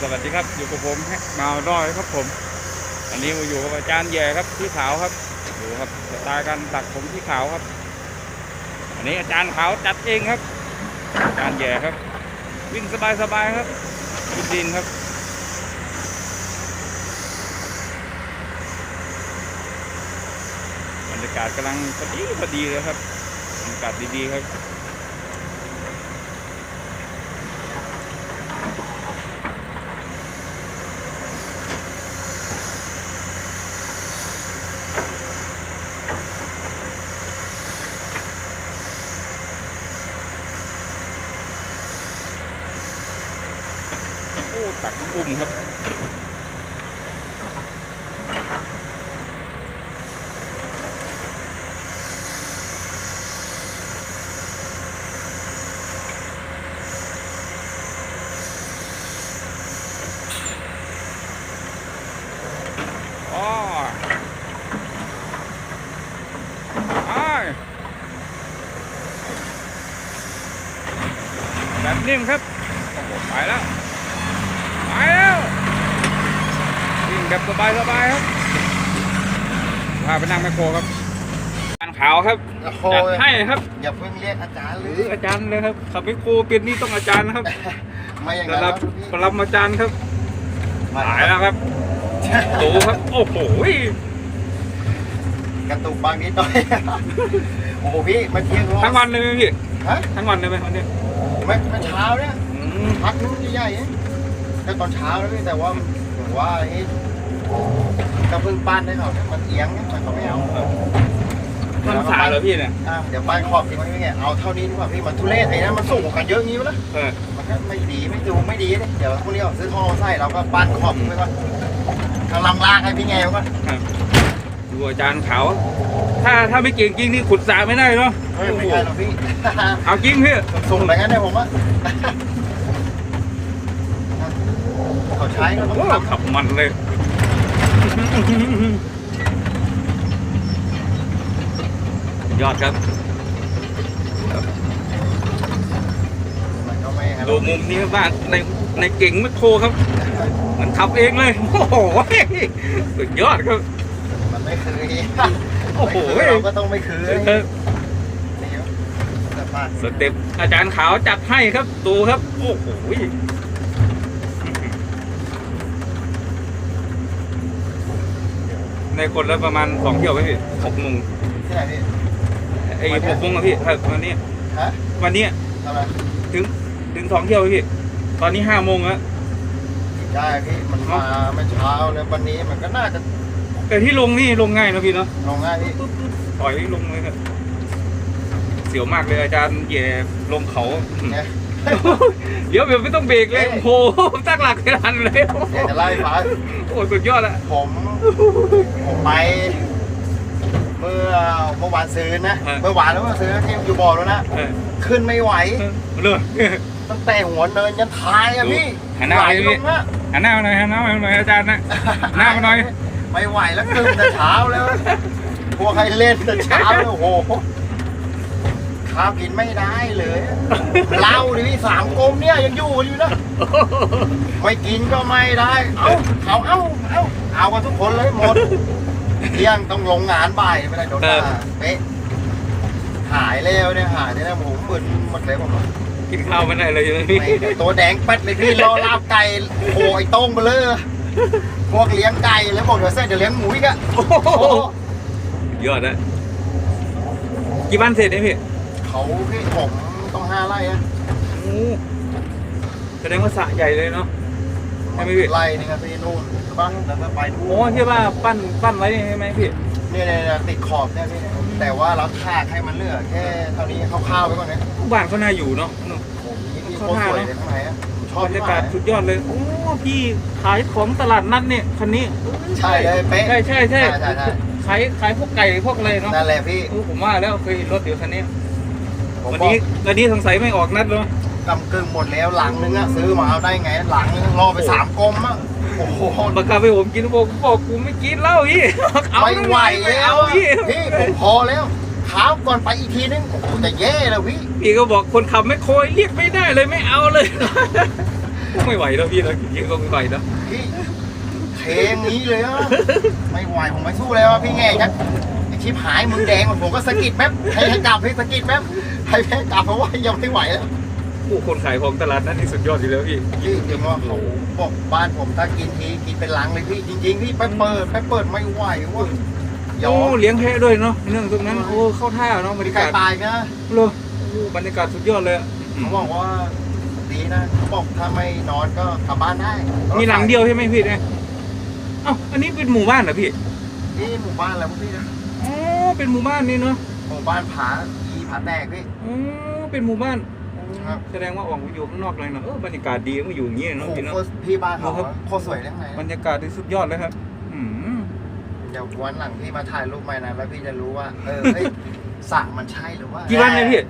สวัสดีครับ อยู่กับผมมาด้อยครับผม อันนี้มาอยู่กับอาจารย์แย่ครับที่ขาวครับดูครับสไตล์การตักผมที่ขาวครับ อันนี้อาจารย์ขาวจัดเองครับ อาจารย์แย่ครับ วิ่งสบายๆครับดินดินครับบรรยากาศกำลังพอดีพอดีเลยครับบรรยากาศดีๆครับ ตักปุ่มครับ อ๋ออ้ายแบบนิ่มครับ โอ้โหไปแล้ว ไปแล้ววิ่งแบบสบายสบายๆครับพาไปนั่งแมคโครครับอาจารย์ขาวครับโอ้โหจัดให้ครับ อย่าเพิ่งเรียกอาจารย์เลหรือยอาจารย์เลยครับขับแมคโครเป็นนี่ต้องอาจารย์นะครับไม่อย่างระนั้นดับแล้วพี่ปรมาจารย์ครับมาหายแล้วครับดูครับ โอ้โหกระตุกบางนิดหน่อยโอ้โหพี่มาเที่ยงรอบทั้งวันเลยไหมพี่ฮะทั้งวันเลยไหมวันนี้ไม่ไม่เช้าเนี่ยอืมพักนึงใหญ่ๆเองแค่ตอนเช้าแล้วพี่แต่ว่าผมว่าไอ้ ก็เพิ่งปั้นได้เขาเนี่ยมันเอียงเนี่ยมันก็ไม่เอามันสายเหรอพี่เนี่ยอะเดี๋ยวปั้นขอบดีไหมพี่เนี่ยเอาเท่านี้ดีกว่าพี่มันทุเรศไอ้นั้นมันสูงกว่ากันเยอะงี้วะนะเออมันก็ไม่ดีไม่ดูไม่ดีเลยเดี๋ยวพวกนี้เอาซื้อท่อมาใส่เราก็ปั้นขอบไว้ก่อนทางลำลากให้พี่แงวก่อนครับดูอาจารย์ขาวถ้าถ้าไม่เก่งจริงนี่ขุดสระไม่ได้เนาะเฮ้ยไม่ใช่หรอกพี่เอาจริงพี่ส่งไปงั้นเนี่ยผมว่าเขาใช้ก็ต้องโอ้ทำขับมันเลย ยอดครับมันก็ไม่ครับ ดูมุมนี้ครับบ้านในในเก่งแมคโครครับ มันขับเองเลย โอ้โหสุดยอดครับ มันไม่คือโอ้โหไม่คืเราก็ต้องไม่คือเออนี่ครับแต่ว่าสเต็ปอาจารย์ขาวจัดให้ครับ ดูครับ โอ้โห ในคนละประมาณสองเที่ยวไหมพี่หกโมงที่ไหนพี่ ไอ้หกโมงอะพี่ครับวันนี้ ฮะวันนี้ทำไมถึงถึงสองเที่ยวไหมพี่ ตอนนี้ห้าโมงแล้วได้พี่มันมาไม่เช้าเลยวันนี้มันก็น่าจะแต่ที่ลงนี่ลงง่ายนะพี่เนาะลงง่ายพี่ปึ๊บปึ๊บปล่อยลงเลยครับเสียวมากเลยอาจารย์แย่ลงเขาเนี่ย เดี๋ยวแบบไม่ต้องเบรกเลยโอ้โหตั้งหลักไม่ทันเลยเดี๋ยวจะไล่ฟ้าโอ้สุดยอดอะผม ผมไป เมื่อเมื่อวานซื้อนะ เมื่อวานแล้วเมื่อซื้อที่อยู่บ่อแล้วนะ เออขึ้นไม่ไหว เลยตั้งแต่หัวเนินยันท้ายอะพี่หันหน้าไหลไปลพี่งอะหันหน้ามาหน่อยหันหน้ามาหน่อยอาจารย์นะหน้ามาหน่อย ไม่ไหวแล้วขึ้นแต่เช้าแล้วพวกใครเล่นแต่เช้าแล้วโอ้โห ข้าวกินไม่ได้เลยเหล้าดิพี่สามกลมเนี่ยยังอยู่อยู่นะไม่กินก็ไม่ได้ เอาเอาเอาเอาเอากันทุกคนเลยหมดเที่ยงต้องลงงานบ่ายไม่ได้โดนด่าเป๊ะหายแล้วเนี่ยหายเนี่ยผมมึนหมดเลยผมกินข้าวไม่ได้เลยพี่ตัวแดงปัดเลยพี่รอลาบไก่โอ้ยต้งไปเลยพวกเลี้ยงไก่แล้วบอกเดี๋ยวเสร็จเดี๋ยวเลี้ยงหมูอีกอะโอ้โหยอดอะกี่บ้านเสร็จเนี่ยพี่ เขาพี่ผมต้องห้าไร่อะโอ้แสดงว่าสระใหญ่เลยเนาะ ใช่ไหมพี่ ไร่นี่ครับพี่นู่นบ้างแล้วก็ไปนู่โอ้นที่ว่าปั้นปั้นไว้ใช่ไหมพี่ เนี่ยเนี่ยเนี่ยติดขอบเนี่ยพี่แต่ว่าเราถากให้มันเหลือแค่เท่านี้คร่าวๆไว้ก่อนนะบ้านเขาน่าอยู่เนาะ ผมนี่พี่โคตรสวยเลยข้างในอะชอบบรรยากาศมสุดยอดเลย โอ้ พี่ขายของตลาดนัดเนี่ยคันนี้ ใช่เลยเป๊ะ ใช่ใช่ใช่ใช่ใช่ ขายขายพวกไก่พวกอะไรเนาะนั่นแหละพี่เออผมว่าแล้วเคยเห็นรถเดี๋ยวคันนี้ ผมวันบอกนี้วันนี้สงสัยไม่ออกนัดเลยกำกึ่งหมดแล้วหลังนึงอะซื้อมาเอาได้ไงหลังนึงรอไปสามกลมอะโอ้โหบังคับให้ผมกินบอกบอกกูไม่กินเหล้าพี่เอาไม่ไหวไม่แล้วเอาอะพี่พี่ผมพอแล้วเท้าก่อนไปอีกทีนึงโอ้โหจะแย่แล้วพี่พี่ก็บอกคนขับไม่โคยเรียกไม่ได้เลยไม่เอาเลย ไม่ไหวแล้วพี่เรายิงก็ไม่ไหวแล้วพี่เทงนี้เลยอะไม่ไหวผมไม่สู้แล้วอะพี่แง่จักไอชิบหายมึงแดงผมก็สะกิดแป๊บให้ให้กลับให้สะกิดแป๊บ ให้แพ้กลับเพราะว่ายังไม่ไหวแล้วผู้คนขายของตลาดนั้นนี่สุดยอดอยู่แล้วพี่พี่จริงว่าเขาบอกบ้านผมถ้ากินทีกินเป็นลังเลยพี่จริงๆพี่ไปเปิดไปเปิดไม่ไหวเว่ยอโอ้มเลี้ยงแพะด้วยเนาะเรื่องตรงนั้นโอ้เข้าท่าเนาะบรรยาไก่กาศตายนะเลยโอ้บรรยากาศสุดยอดเลยอะเขาบอกว่าดีนะเขาบอกถ้าไม่นอนก็กลับบ้านได้ มีหลังเดียวใช่ไหมพี่เนี่ยเอ้าอันนี้เป็นหมู่บ้านเหรอพี่นี่หมู่บ้านอะไรพวกพี่นะอ๋อเป็นหมู่บ้านนี่เนาะหมู่บ้านผาอี ผาแตกพี่ อ๋อเป็นหมู่บ้านครับ แสดงว่าออกมาอยู่ข้างนอกเลยเนาะเออบรรยากาศดีมาอยู่อย่างนี้โอ้เนาะโหพี่เนาะ โคตรพี่บ้านเขาครับโคตรสวยเลยข้างในบรรยากาศที่สุดยอดเลยครับ อืมเดี๋ยววันหลังพี่มาถ่ายรูปใหม่นะแล้วพี่จะรู้ว่า เออเฮ้ยสระมันใช่หรือว่ากี่วันเนี่ยพี่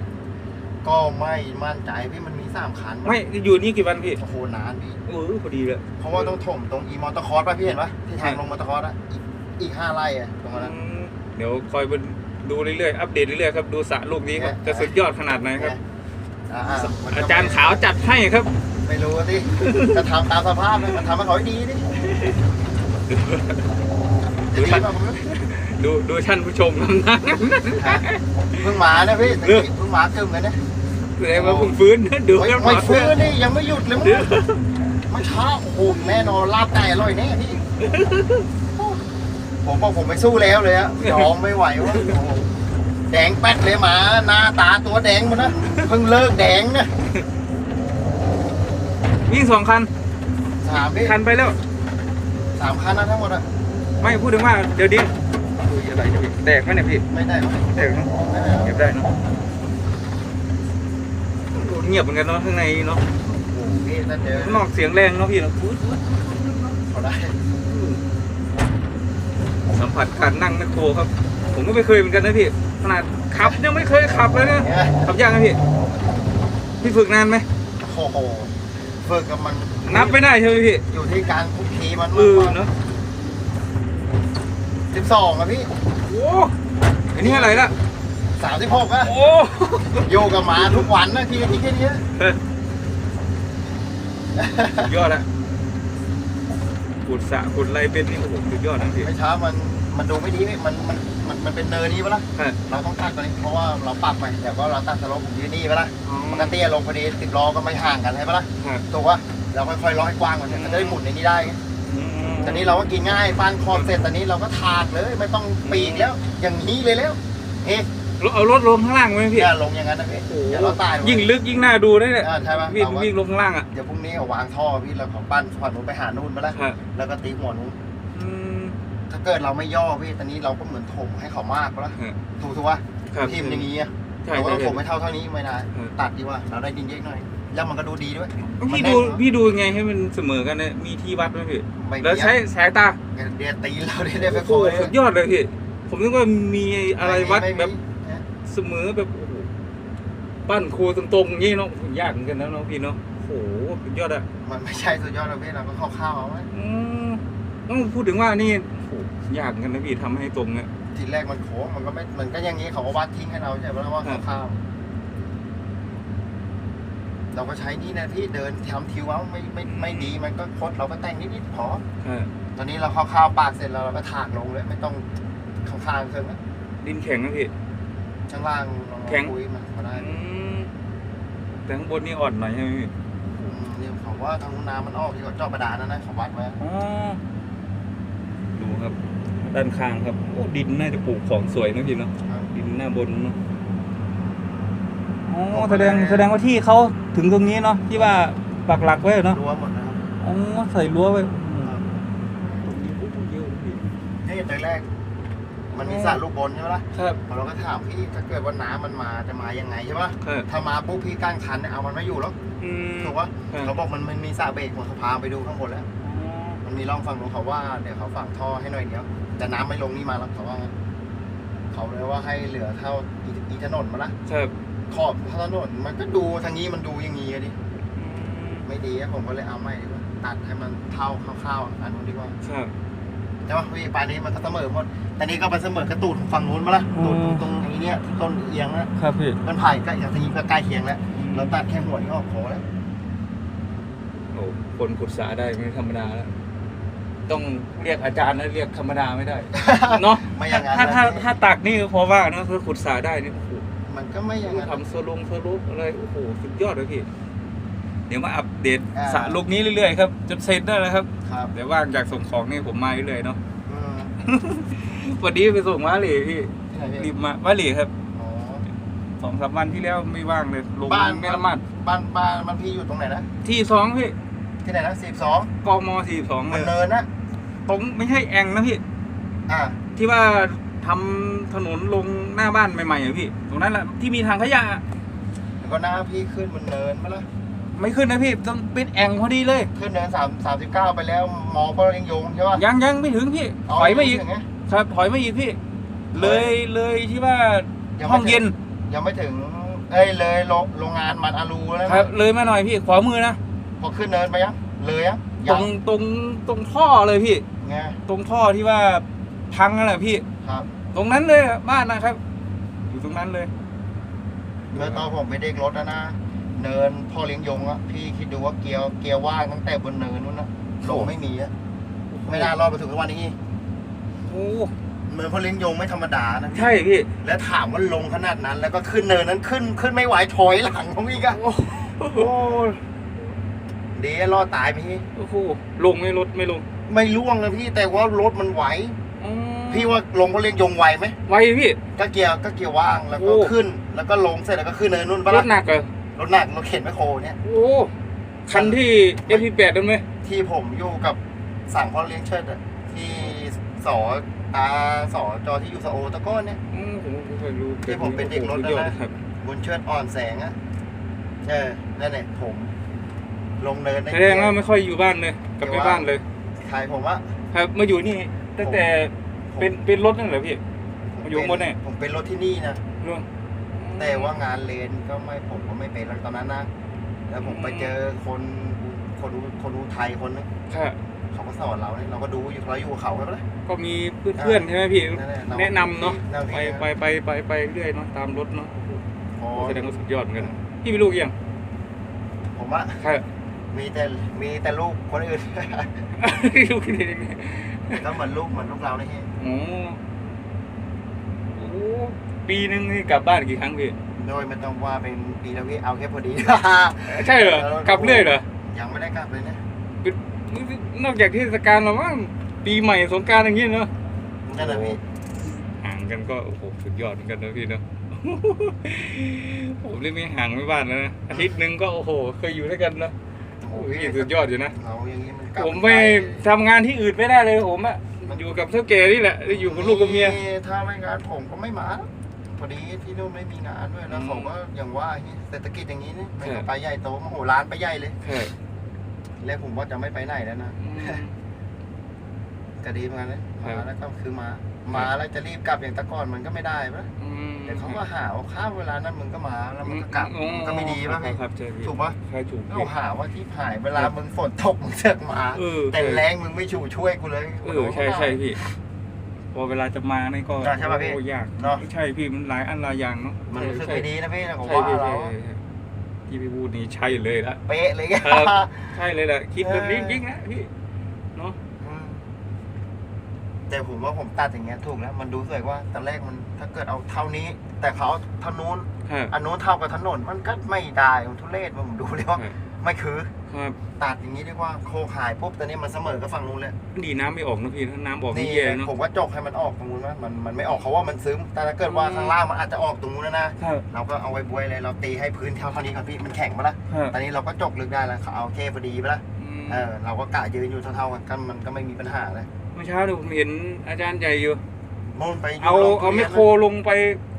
ก็ไม่มั่นใจพี่มันมีสามคันไม่อยู่นี่กี่วันพี่โอ้โหนานพี่ เออพอดีเลยเพราะว่าต้องถมตรงอีมอเตอร์คอร์สป่ะพี่เห็นปะที่ทางลงมอเตอร์คอร์สอะอีกอีกห้าไร่อะตรงนั้นอืมเดี๋ยวคอยบน ดูเรื่อยๆ อัปเดตเรื่อยๆครับ ดูสระลูกนี้ครับเนี่ยจะสุดยอดขนาดไหนครับ อ่าๆมันก็อาจารย์ขาวจัดให้ครับ ไม่รู้สิจะทำตามสภาพเลยมันทำให้เขาให้ดีดิดูดีท่านป่ะผมไม่ดูดูท่านผู้ชมครับนะเพิ่งมานะพี่ตะเรื่องกี้เพิ่งมากึ่มเลยนะแสดงว่าเพิ่งฟื้นนะดูไม่กันไม่มาฟื้นนี่ยังไม่หยุดเลยมั้งไม่ช้าโอ้โหแน่นอนลาบไก่อร่อยแน่พี่ ผมบอกผมไม่สู้แล้วเลยอะยอมไม่ไหววะโอ้โหแดงแป๊ดเลยหมา หน้าตาตัวแดงหมดนะ เพิ่งเลิกแดงนะวิ่งสองคัน สามพี่คันไปแล้ว สามคันนะทั้งหมดอะไม่พูดถึงว่าเดี๋ยวดิอุ้ยอะไรเนี่ยพี่แตกไหมเนี่ยพี่ไม่ได้หรอกแตกเนาะไม่ได้หรอกเก็บได้เนาะเงียบเหมือนกันเนาะข้างในเนาะโอ้โหพี่ถ้าเจอข้างนอกเสียงแรงเนาะพี่เนาะ เขาได้ สัมผัสการนั่งแมคโครครับ ผมก็ไม่เคยเหมือนกันนะพี่ ขนาดขับยังไม่เคยขับเลยนะเนี่ยขับยากนะพี่ พี่ฝึกนานไหมโอ้โหฝึกกับมันนับไม่ได้ใช่ไหมพี่ อยู่ที่การคุกคีมันเออเนาะสิบสองอะพี่ โอ้อันนี้อะไรละสามสิบหกอะโอ้อยู่กับหมาทุกวันนะทีนี้แค่นี้สุดยอดละ ขุดสระขุดอะไรเป็นนี่โอ้โหสุดยอดนะพี่ ไม่ช้ามันมันดูไม่ดีพี่มันมันมันมันเป็นเนินนี้ปะล่ะฮะเราต้องตัดตัวนี้เพราะว่าเราปรับไปแต่ว่าเราตัดสโลปผมยืนนี่ปะล่ะอ๋อ มันก็เตี้ยลงพอดีสิบล้อก็ไม่ห่างกันใช่ปะล่ะฮะถูกปะเราค่อยๆล้อให้กว้างกว่านี้มันจะได้หมุนในนี้ได้ไงอืมตอนนี้เราก็กินง่ายปานคอนเสร็จตอนนี้เราก็ถากเลยไม่ต้องปีกแล้ว อย่างนี้เลยแล้วเฮ้ย เราเอารถลงข้างล่างไหมพี่อย่าลงอย่างนั้นนะพี่อย่าเราตายยิ่งลึกยิ่งน่าดูนะเนี่ยอ่าใช่ปะวิ่งเราก็วิ่งลงข้างล่างอะ เดี๋ยวพรุ่งนี้เอาวางท่อพี่เราของปั้นฝั่งนู้นไปหานู่นมาแล้วฮะแล้วก็ตีหัวนู้นอืม ถ้าเกิดเราไม่ย่อพี่ตอนนี้เราก็เหมือนถมให้เขามากแล้วฮะ ถูกถูกปะครับทีมอย่างนี้อะใช่เราก็ใช่ต้องถมให้เท่าเท่านี้ไม่ได้อืมตัดดีกว่าเราได้ดินเยอะหน่อย แล้วมันก็ดูดีด้วยพี่มันแน่ดูนเนอะพี่ดูยังไงให้มันเสมอกันเนี่ยมีที่วัดไหมพี่ ไม่มีแล้วใช้สายตา เดียตีเราได้ได้ไปโอ้โคโหยสุดยอดเลยพี่ ผมนึกว่ามีอะไรวัดม่มีแบบไม่มี เสมอแบบโอ้โหปั้นโคตรงๆอย่างนี้เนาะยากเหมือนกันนะเนาะพี่เนาะโอ้โหสุดยอดอะ มันไม่ใช่สุดยอดเราพี่เราก็เข้าวๆเอาไว้อืมต้องพูดถึงว่านี่โอ้โหยากเหมือนกันนะพี่ทำให้ตรงเนี่ย ทีแรกมันโค้งมันก็ไม่มันก็อย่างนี้เขาก็วัดทิ้งให้เราใช่ไหมว่าครับข้าวๆเราก็ใช้นี่นะพี่เดินทำทิวเอาไม่ไม่ไม่ดีมันก็คดเราก็แต่งนิดๆพอ เออตอนนี้เราข้าวๆปากเสร็จแล้วเราก็ถากลงเลย ไม่ต้องข้างๆเครื่องนะดินแข็งนะพี่ ข้างล่างลองแข็ง คุยมันก็ได้อืมแต่ข้างบนนี่อ่อนหน่อยใช่ไหมพี่อืมเนี่ยเขาว่าทางน้ำมันออกที่เขาเจาะบาดาลนะนะเขาวัดไว้อ๋อดูครับ ด้านข้างครับโอ้ดินน่าจะปลูกของสวยนะพี่เนาะครับ ดินหน้าบนเนาะอ๋อแสดงแสดงว่าที่เขาถึงตรงนี้เนาะที่ว่าปักหลักไว้เนาะรั้วหมดนะครับอ๋อใส่รั้วไว้ครับตรงนี้ปุ๊บเยอะเลยพี่นี่แต่แรก มันมีสระลูกบนใช่ไหมล่ะครับเราก็ถามพี่ถ้าเกิดว่าน้ำมันมาจะมายังไงใช่ปะครับ ถ้ามาปุ๊บพี่กั้นคันเนี่ยเอามันไม่อยู่หรอกอืมถูกปะครับ เขาบอกมันมันมีสระเบรกผมเขาพาไปดูข้างบนแล้วอ๋อมันมีร่องฝั่งนู้นเขาว่าเดี๋ยวเขาฝังท่อให้หน่อยเดียวแต่น้ำไม่ลงนี่มาแล้วเขาว่างั้นเขาเลยว่าให้เหลือเท่าอีอีถนนมาละครับขอบถนนมันก็ดูทางนี้มันดูอย่างงี้อะดิอืมไม่ดีอะผมก็เลยเอาไม่ดีกว่าตัดให้มันเท่าคร่าวๆอันนู้นดีกว่า ครับใช่ปะพี่ปลายนี้มันก็เสมอหมดแต่นี้ก็ไปเสมอกระตูดฝั่งนู้นมาละตูดตรงนี้เนี่ยต้นเอียงนะครับพี่ มันไผ่ใกล้อย่างนี้ก็ใกล้เคียงแล้วเราตัดแค่หัวนี้ออกพอแล้วโอ้อ้คนขุดสาได้ไม่ธรรมดาแล้ว ต้องเรียกอาจารย์นะเรียกธรรมดาไม่ได้ เนาะไม่อย่างนั้นถ้าถ้านะพี่ถ้าตักนี่พอว่านะคือขุดสาได้นี่โอ้โหมันก็ไม่อย่างนั้นทำโซลงโซลุปอะไรโอ้โหสุดยอดเลยพี่ เดี๋ยวมาอัปเดตอ่า สระลูกนี้เรื่อยๆครับจนเสร็จได้แล้วครับครับเดี๋ยวว่างจากส่งของนี่ผมมาเรื่อยๆเนาะอืมวันนี้ไปส่งมาเลยพี่ที่ไหนรีพี่บมาว่าเลยครับอ๋อสองสามวันที่แล้วไม่ว่างเลยลงบ้านไม่ละมัดบ้านบ้านมันพี่อยู่ตรงไหนนะที่สองพี่ที่ไหนนะสิบสองกมสี่สองเลมันยเนินนะตรงไม่ใช่แองนะพี่ อ่าที่ว่าทำถนนลงหน้าบ้านใหม่ๆอะพี่ ตรงนั้นแหละที่มีทางขยะอะแล้วก็หน้าพี่ขึ้นมันเนินมาละ ไม่ขึ้นนะพี่ต้องปิดแองพอดีเลย ขึ้นเนินสามสามสิบเก้าไปแล้วมองพ่อเลี้ยงยงใช่ป่ะยังยังไม่ถึงพี่ถอยมาอีกถึงไงครับถอยมาอีกพี่ เลยเลยที่ว่ายังไม่ห้องเย็น ยังไม่ถึงเอ้ยเลยโรงโรงงานมันอารูแล้วนะครับ เลยมาหน่อยพี่ขวามือนะพอขึ้นเนินไปยังเลยยังตยัรงตรงตรงท่อเลยพี่ไงตรงท่อที่ว่าพังนั่นแหละพี่ครับ ตรงนั้นเลยอะบ้านนะครับ อยู่ตรงนั้นเลยเมื่อตอนผมไปเด็กรถนะนะ เนินพ่อเลี้ยงยงอะพี่คิดดูว่าเกียร์เกียร์ว่างตั้งแต่บนเนินนู้นนะลงไม่มีอะไม่น่ารอดไปถึงทุกวันนี้โอ้เนินพ่อเลี้ยงยงไม่ธรรมดานะใช่พี่ แล้วถามว่าลงขนาดนั้น แล้วก็ขึ้นเนินนั้นขึ้นขึ้นไม่ไหวถอยหลังผมอีกอะโอ้โอ้ดีอะรอดตายไปพี่โอ้โหลงไม่ลดไม่ลง ไม่ล่วงนะพี่แต่ว่ารถมันไหวอืมพี่ว่าลงพ่อเลี้ยงยงไหวไหมไวพี่ก็เกียร์ก็เกียร์ว่างแล้วก็โอ้ขึ้น แล้วก็ลงเสร็จแล้วก็ขึ้นเนินนู่นปะรล่ะถหนักเหรอ รถหนักรถเข็นแมคโครเนี่ย โอ้คันที่เอพีแปดนั่นไหมที่ผมอยู่กับสั่งพ่อเลี้ยงเชิดอะที่สออาสอจอที่อยู่สโอตะก้อนเนี่ย อืมผมไม่เคยรู้ที่ผมเป็นเด็กรถโอ้โหสุดยอดนะครับบุญเชิดอ่อนแสงอะเออนั่นแหละผมลงเนินในแสดงว่าไม่ค่อยอยู่บ้านเลยกลับไปบ้านเลยใครผมว่าครับมาอยู่นี่ตั้งแต่ผมเป็นเป็นรถนั่นเหรอพี่ผมอยู่ข้างบนเนี่ยผมเป็นรถที่นี่นะร่วง แต่ว่างานเลนก็ไม่ผมก็ไม่เป็นแล้วตอนนั้นนะ แล้วผมไปเจอคนคนดูคนดูไทยคนนึงค่ะเขาก็สอนเราเนี่ยเราก็ดูอยู่เราอยู่กับเขาไปเลย ก็มีเพื่อนๆใช่ไหมพี่นั่นแหละเราแนะนำเนาะแนวไปที่ไปไปไปไปเรื่อยเนาะตามรถเนาะพอแสดงว่าสุดยอดเหมือนกันพี่มีลูกยังผมว่าค่ะมีแต่มีแต่ลูกคนอื่นลูกนี่ก็เหมือนลูกเหมือนลูกเราเนี่ยโอ้โห ปีหนึงนี่กลับบ้านกี่ครั้งพี่ โดยไม่ต้องว่าเป็นปีละวิเอาแค่พอดี ใช่เหรอเออกลับเรื่อยเหรอ ยังไม่ได้กลับเลยนะนอกจากเทศกาลเราบ้างปีใหม่สงกรารอย่างงี้เนาะนั่นแหละพี่ห่างกันก็โอ้โหสุดยอดเหมือนกันนะพี่เนาะ ผมเรียกไม่ห่างไม่บ้านแล้วนะอาทิตย์หนึ่งก็โอ้โหเคยอยู่ด้วยกันนะโอ้โหพี่สุดยอดอยู่นะ เราอย่างนี้มันกลับผมไม่ทำงานที่อื่นไม่ได้เลยผมอะอยู่กับเท่าแก่นี่แหละ อยู่กับลูกกับเมีย ถ้าไม่งานผมก็ไม่มา พอดีที่นู่นไม่มีงานด้วยแล้วอืมเขาก็อย่างว่าอย่างนี้เศรษฐกิจอย่างนี้นี่ไม่ครัก็บไปใหญ่โตมโหร้านไปใหญ่เลยใช่แล้วผมว่าจะไม่ไปไหนแล้วนะอืมก็ดีเหมือนกันนะครัมาบแล้วก็คือมา มาแล้วจะรีบกลับอย่างแตะก่อนมันก็ไม่ได้ปะอืมเดี๋ยวเขาก็หาว่าข้ามเวลานั้นมึงก็มาแล้วมึงก็กลับอืมันก็ไม่ดีป่ะพี่ครับใช่พี่ถูกปะใช่ถูกเราหาว่าที่หายเวลามึงฝนตกมึงเสือกมาเออแต่แรงมึงไม่ชูช่วยกูเลยเออใช่ใช่พี่พ อเวลาจะมานี่ก็อ่าใช่ป่ะพี่โอ้ยากเนาะใช่พี่มันหลายอันหลายอย่างเนาะมันรู้สึกใช่ไม่ดีนะพี่นะผมใช่ว่าพี่เราใช่ใช่ที่พี่พูดนี่ใช่เลยละ เป๊ะเลยไงครับ ใช่เลยแหละคิดแบบนี้เออจริงๆนะพี่เนาะ อืมแต่ผมว่าผมตัดอย่างเงี้ยถูกแล้ว มันดูสวยกว่าตอนแรกมันถ้าเกิดเอาเท่านี้ แต่เขาเอาเท่านู้น ครับอันนู้นเท่ากับถนน มันก็ไม่ได้มันทุเรศผมดูเลยว่าครับไม่คือ ครับตัดอย่างนี้ดีกว่าโคหายปุ๊บตอนนี้มันเสมอกับฝั่งนู้นเลยดีน้ำไม่ออกนะพี่ถ้าน้ำออกนี่นี่แย่เนาะผมก็จกให้มันออกตรงนู้นว่ามันมันไม่ออกเขาว่ามันซึมแต่ถ้าเกิดว่าอืมข้างล่างมันอาจจะออกตรงนู้นนะนะครับเราก็เอาไว้บวยเลยเราตีให้พื้นเท่าเท่านี้ก่อนพี่มันแข็งปะล่ะครับตอนนี้เราก็จกลึกได้แล้วเขาเอาแค่พอดีปะล่ะอืมเออเราก็กะยืนอยู่เท่าๆกันก็มันก็ไม่มีปัญหาเลยเมื่อเช้าเนี่ยผมเห็นอาจารย์ใหญ่อยู่มุ่นไปยู่เอาโรงเอาทุไมรียนโครลงไป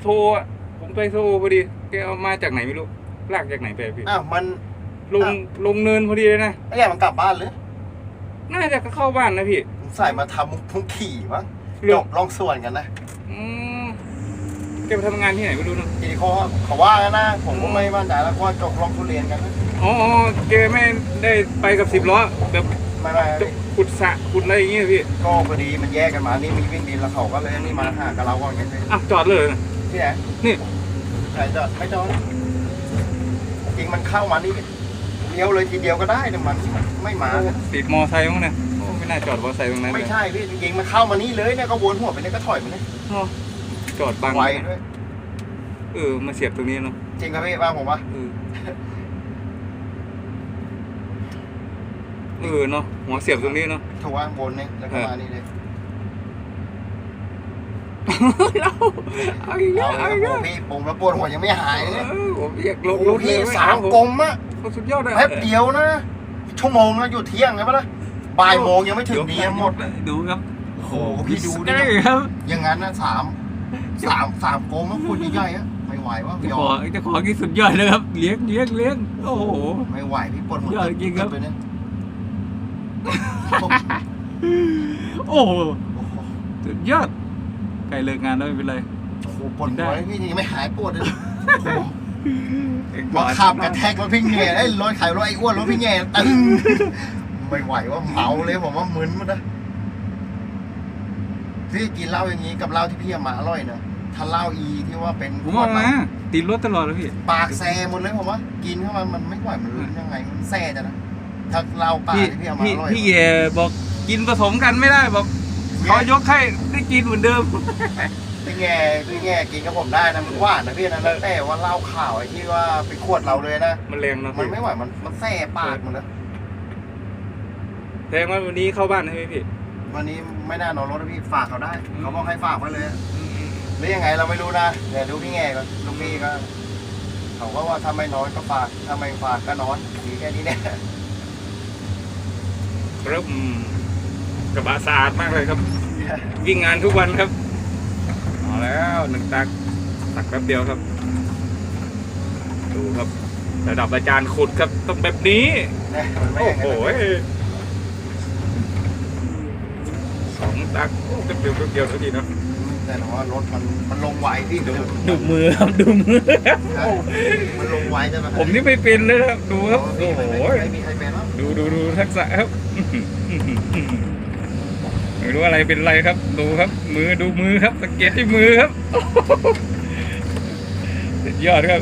โทรอะผมไปโทรพอดีแกเอามาจากไหนไม่รู้ลากจากไหนไปพี่อ้าวมัน ลงลงเนินพอดีเลยนะไอ้เนี่ยมันกลับบ้านหรือน่าจะเข้าบ้านนะพี่ ใส่มาทำมุกพุ่งขี่มั้งเรื่จองบลองส่วนกันนะอืมแกไปทำงานที่ไหนไม่รู้นะทีนี้เขาเขาว่ากันนะผมก็ไม่มั่นใจแล้วว่าจบลองทุเรียนกันนะอ๋ออ๋อแกไม่ได้ไปกับสิบล้อแบบไม่ไม่จะขุดสระขุดอะไรอย่างเงี้ยพี่ก็พอดีมันแยกกันมานี่มีวิ่งดินแล้วเขาก็เลยนี่มาหากับเราก่อนไงอะจอดเลยนะที่ไหนนี่ใช่จอดไม่จอดจริงมันเข้ามานี่ เลี้ยวเลยทีเดียวก็ได้แต่มันไม่มาติดมอไซค์มั้งเนี่ยโอ้ไม่น่าจอดมอไซค์ตรงนั้นเลไม่ยใช่พี่จริงๆมันเข้ามานี่เลยเนี่ยก็วนหัวไปเนี่ยก็ถอยมาเนี่ยเนอะจอดบังไวด้วยเออมาเสียบตรงนี้เนาะจริงครับพี่บ้างผมว่าเออเออเนาะหัวเสียบตรงนี้เนาะถูกว่าวนเนี่ยแล้วก็มานี่เลยเราเอาอีกแล้วเอาเอาอีกโอ้แล้วโหพี่ผมแล้วปวดหัวยังไม่หายเลยเออผมอยากลโอ้งโหรถเลพี่ยสามกลมอะโอ้ สุดยอดเลยแป๊บเดียวนะ ชั่วโมงนะอยู่เที่ยงเลยปะล่ะบ่ายโมงยังไม่ถึงดีหมดดูครับโอ้โหพี่ดูดิใช่ครับ อย่างนั้นนะสามสามสามกลมมันพูดใหญ่ๆอะไม่ไหวว่ายจะอขอมจะขอกี่สุดยอดเลยครับเลี้ยงเลี้ยงเลี้ยงโอ้โหไม่ไหวพี่ปวดหัวยอดจริงครับเลยเนี่ยโอ้โหโอ้โหสุดยอดใกล้เลิกงานแล้วไม่เป็นไรโอ้โหปวดหัวพี่ยังไม่หายปวดเลย โอ้โหเอ็งพอขับกระแทกรถพี่แง่ไอ้ยรถขายรถไอ้อ้วนรถพี่แง่ตึ้งไม่ไหวว่าเมาเลยผมว่ามึนหมดนะพี่กินเหล้าอย่างนี้กับเหล้าที่พี่เอามาอร่อยนะถ้าเหล้าอีที่ว่าเป็นผมเอามาติดรถตลอดเลยพี่ปากแซหมดเลยผมว่า กินเข้ามามันไม่ไหวมันรู้ยังไงมันแซ่จะนะถ้าเหล้าป่าพี่ที่พี่เอามาพี่อร่อยพี่แย่บอกกินผสมกันไม่ได้บอกขอยกให้ได้กินเหมือนเดิม พี่แง่พี่แง่กินกับผมได้นะมันหวานนะพี่นะแล้วแต่ว่าเหล้าขาวไอ้ที่ว่าไปขวดเราเลยนะ มันแรงเนอะมันพี่ไม่ไหวมันมันแซ่ปากหมดแล้วแรงว่าวันนี้เข้าบ้านใช่ไหมพี่วันนี้ไม่น่านอนรถนะพี่ฝากเขาได้เขาบอกให้ฝากไว้เลยหรือยังไงเราไม่รู้นะเดี๋ยวดูพี่แง่ก่อนลูกพี่ก็เขาก็ว่าถ้าไม่นอนก็ฝากถ้าไม่ฝากก็นอนมีแค่นี้เนี่ยครับอืมกระบะสะอาดมากเลยครับ วิ่งงานทุกวันครับเอา แล้วหนึ่งตักตักแป๊บเดียวครับ ดูครับ ระดับอาจารย์ขุดครับต้องแบบนี้เนี่ยมันไม่โอ้อย่างโหนั้นสองตักโอ้แป๊บเดียวแป๊บเดียวเท่าทีเนาะแต่ว่ารถมันมันลงไวพี่ดูดูมือครับดูมือมันลงไวใช่ไหมผมนี่ไม่เป็นเลยครับดูครับโอ้โหไม่มีใครเป็นหรอกดูดูดูทักษะครับ ไม่รู้อะไรเป็นไรครับ ดูครับ มือดูมือครับสังเกตที่มือครับสุดยอดครับ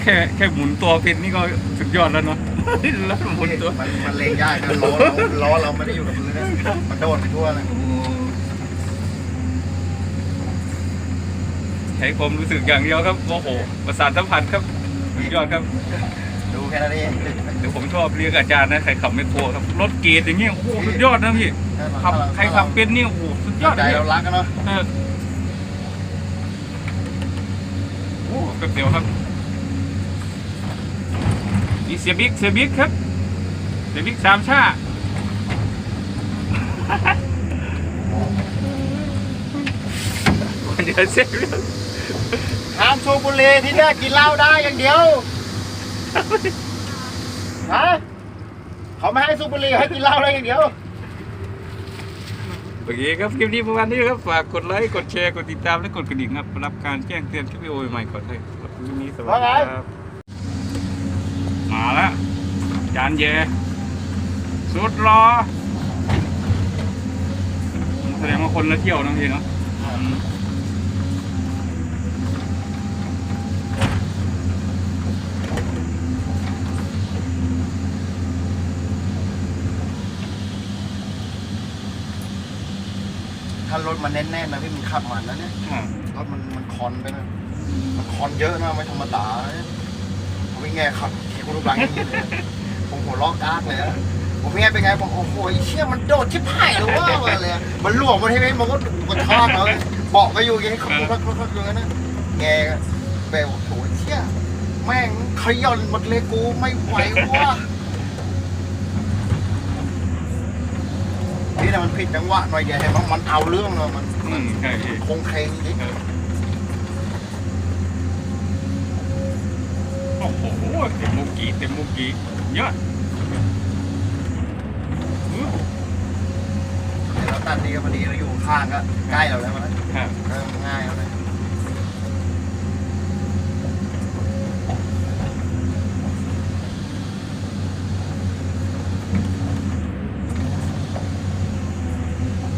แค่แค่หมุนตัวเป็นนี่ก็สุดยอดแล้วเนาะ แล้วหมุนตัวมันมันเลงยากนะล้อเราล้อเราไม่ได้อยู่กับพื้นนะมันโดดไปทั่วเลยใช้ความรู้สึกอย่างเดียวครับโอ้โหประสาทสัมผัสครับสุดยอดครับ ดูแค่นั้นเองเดี๋ยวผมชอบเรียกอาจารย์นะใครขับไม่โครครับรถเกรดอย่างเงี้ยโอ้โหสุดยอดนะพี่ขับใครขับเป็นนี่โอ้โหสุดยอดใจเลยเรารักกันเนาะเออโอ้แป๊บเดียวครับ นี่เสียบิ๊กเสียบิ๊กครับ เสียบิ๊กสามชาเดี๋ยวเสียบิ๊กห้ามสูบบุหรี่ที่เนี่ยกินเหล้าได้อย่างเดียวฮะเขาไม่ให้สูบบุหรี่ให้กินเหล้าได้อย่างเดียวโอเคครับคลิปนี้ประมาณนี้ครับฝากกดไลค์กดแชร์กดติดตามและกดกระดิ่งครับรับการแจ้งเตือนคลิปวิดีโอใหม่ๆก่อนเลยครับคลิปนี้สวัสดีครับ มาแล้ว จานเย สุดรอแสดงว่าคนละเที่ยวนะพี่เนาะอืมถ้ารถมันแน่นๆนะพี่มันขับมันนะเนี่ยอ่ารถมันมันคอนไปนะมันคอนเยอะนะไม่ธรรมดานะผมเป็นไงขับขี่ คนรูปร่างอย่างนี้เลยผมหัวล้อกากเลยนะผมเป็นไงเป็นไงผมโอ้โหไอ้เชี่ยมันโดดชิบหายเลยว่ามาเลยมันลวกมันใช่ไหมมันก็กระชากเราเบาะก็อยู่อย่างนี้เขาคักคักคักอย่างนั้นนะแงแปลว่าโอ้โหเชี่ยแม่งขย่อนหมดเลยกูไม่ไหวว่ะนี่นะมันผิดจังหวะหน่อยเดียวเห็นไหมมันเอาเรื่องเลยมันอืมใช่พี่ คงเคงจริง โอ้โหเต็มมุกี้เต็มมุกี้เยอดเราตัดดีพอดีเราอยู่ข้างก็ใกล้เราแล้วมันคง่ายแล้วเลย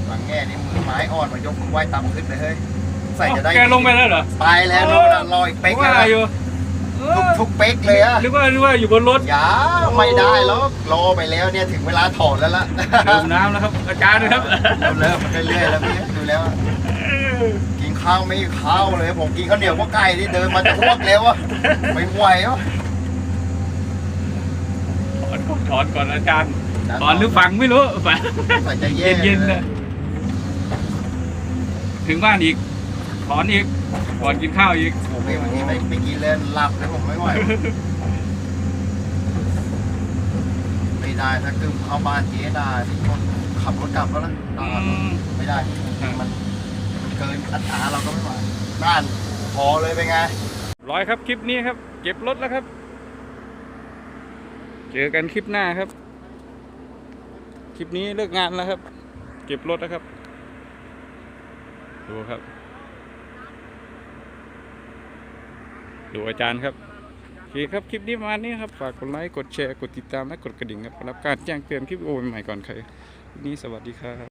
หงแง่นี่มือไม้อ่อนมายกมือไหว้ต่ำขึ้นเลยเฮ้ย ใส่จะได้แกลงไปแล้วเหรอ ไปแล้วนู่นลอยเป๊กว่ลอยู่ ทุกทุกเป๊กเลยอะนึกว่านึกว่าอยู่บนรถอย่าไม่ได้แล้วรอไปแล้วเนี่ยถึงเวลาถอดแล้วล่ะดื่มน้ำแล้วครับอาจารย์นะครับเริ่มมันเรื่อยๆแล้วพี่ดูแล้วอะกินข้าวไม่ข้าวเลยผมกินข้าวเหนียวก็ไก่ที่เดินมาจะพวกแล้วอะไม่ไหวอะถอนก่อนถอนก่อนอาจารย์ถอนหรือฟังไม่รู้ฟังใส่จะแย่เย็นๆเลนะถึงบ้านอีกถอนอีก ก่อนกินข้าวอีกผมเองบางทีไม่ไม่กินเลยหลับเลยผมไม่ไหวไม่ได้ถ้ากึ่มเข้าบ้านเจ๊ได้ที่คนขับรถกลับแล้วนะอืมไม่ได้มันมันเกินอัตราเราก็ไม่ไหวบ้านพอเลยเป็นไงร้อยครับคลิปนี้ครับ เก็บรถแล้วครับ เจอกันคลิปหน้าครับ คลิปนี้เลิกงานแล้วครับ เก็บรถแล้วครับ ดูครับ ดูอาจารย์ครับโอเคครับคลิปนี้ประมาณนี้ครับฝากกดไลค์กดแชร์กดติดตามและกดกระดิ่งครับรับการแจ้งเตือนคลิปโอใหม่ๆก่อนใครนนี้สวัสดีครับ